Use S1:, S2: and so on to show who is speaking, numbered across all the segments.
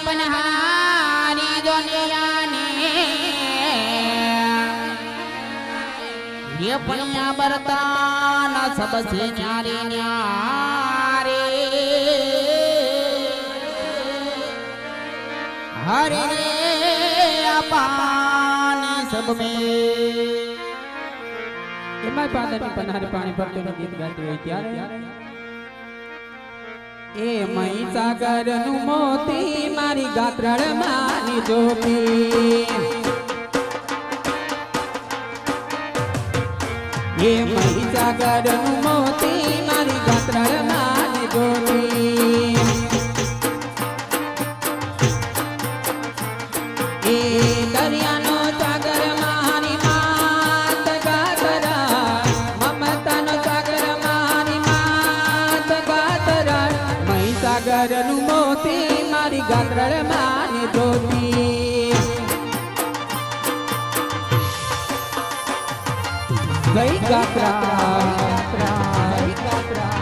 S1: પનહારી દુનિયાને
S2: એ પણ્યા પાણી ભરતું ગીત ગાતું હોય ત્યારે. એ મહી સાગરનું મોતી મારી ગાત્રળ માની જોતી એ મહી સાગરનું મોતી મારી ગાત્રળ માની જોતી મહીસાગરનું મોતી મારી ગાંધળ માની જોતી ગઈ ગાત્રા. ગઈ ગાત્રા.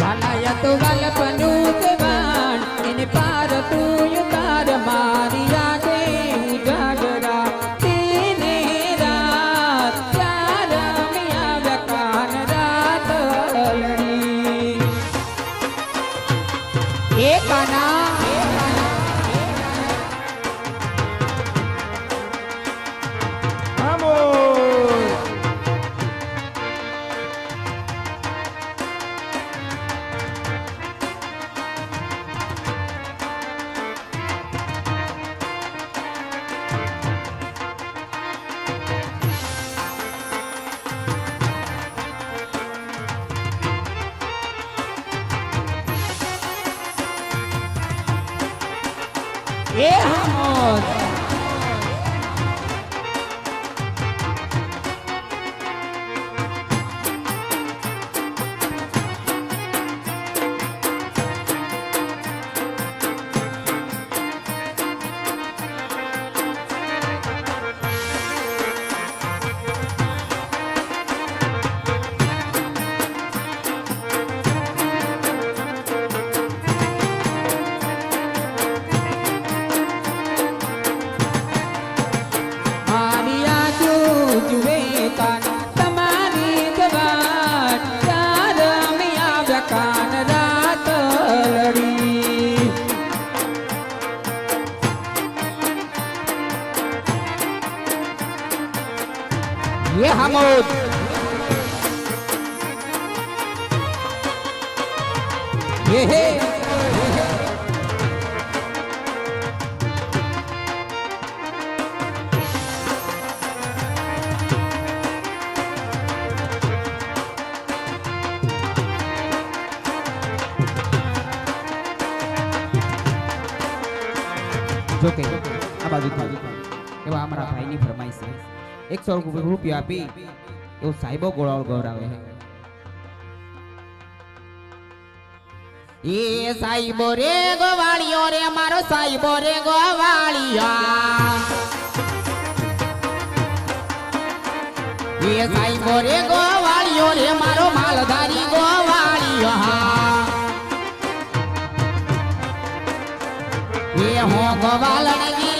S2: વાલાયા તો વાલપનું જવાન એને પાર તું તાર મારી કાના. એ હામોદ મારી Mahmud. Yehe. Joke, apa gitu? Coba Amara ini bermain sih. એકસો રૂપિયા આપી એવો સાહેબો ગોળાળ ગોરાવે
S1: એ સાહેબો રે ગોવાળિયો રે મારો સાહેબો રે ગોવાળિયા એ સાહેબો રે ગોવાળિયો રે મારો માલધારી ગોવાળિયા એ હું ગોવાળની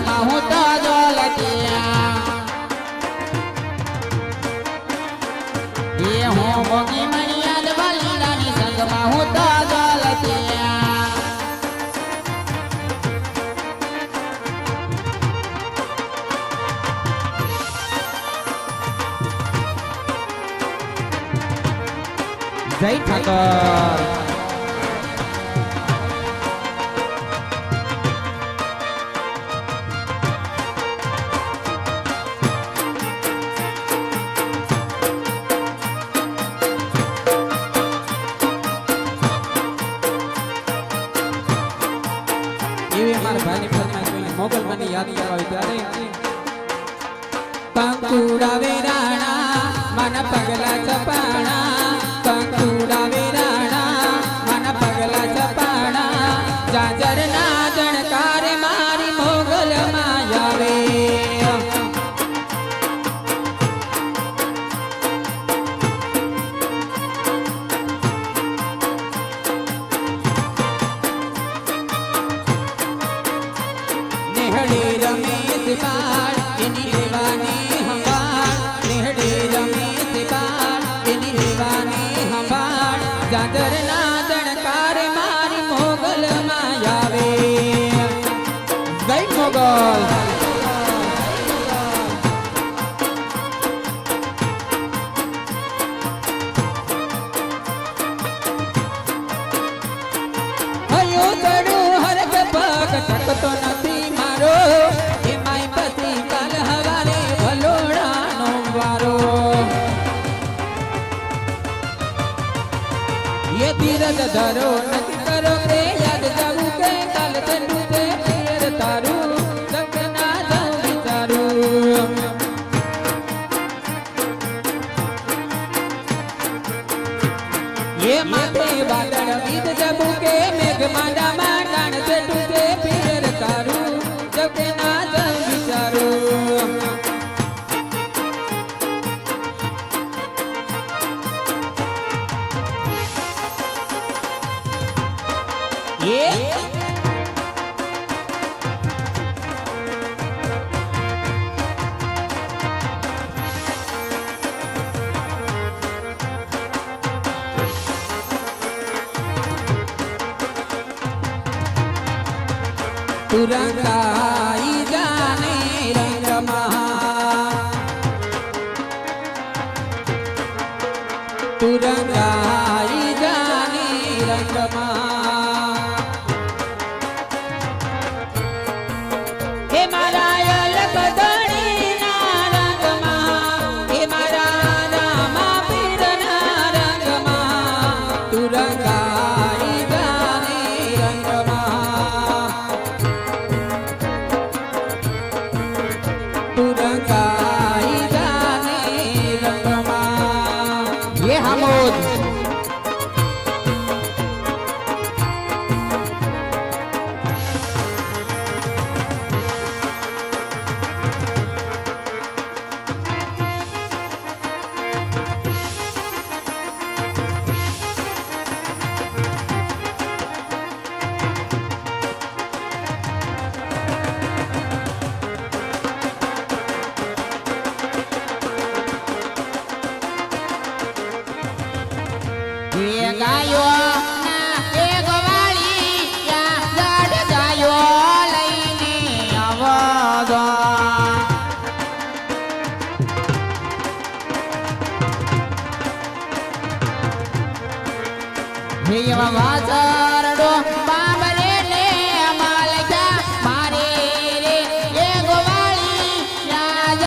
S1: સંગમાં હું તો હું મોગી મણિયાદ વાલીડાની સંગમાં હું તો જોલતિયા
S2: જય ઠાકર. પગલા ચપાણા કંકુડા વેરાણા જણકાર મારી મોગલ માં આવે રમેશ બાળ પગ ટકતો નથી મારો. એ માય પતિ કાલ હવારે ભલોડાનો વારો. એ ધીરજ ધરો નથી એ માથે વાદળ વિધ જબુકે મેઘ માંડા માંડાણ ચટુકે પીર તારું જકે ના જમ વિચારું. એ तुरंत आई રંગમાં
S1: ये I'm a Ramadan.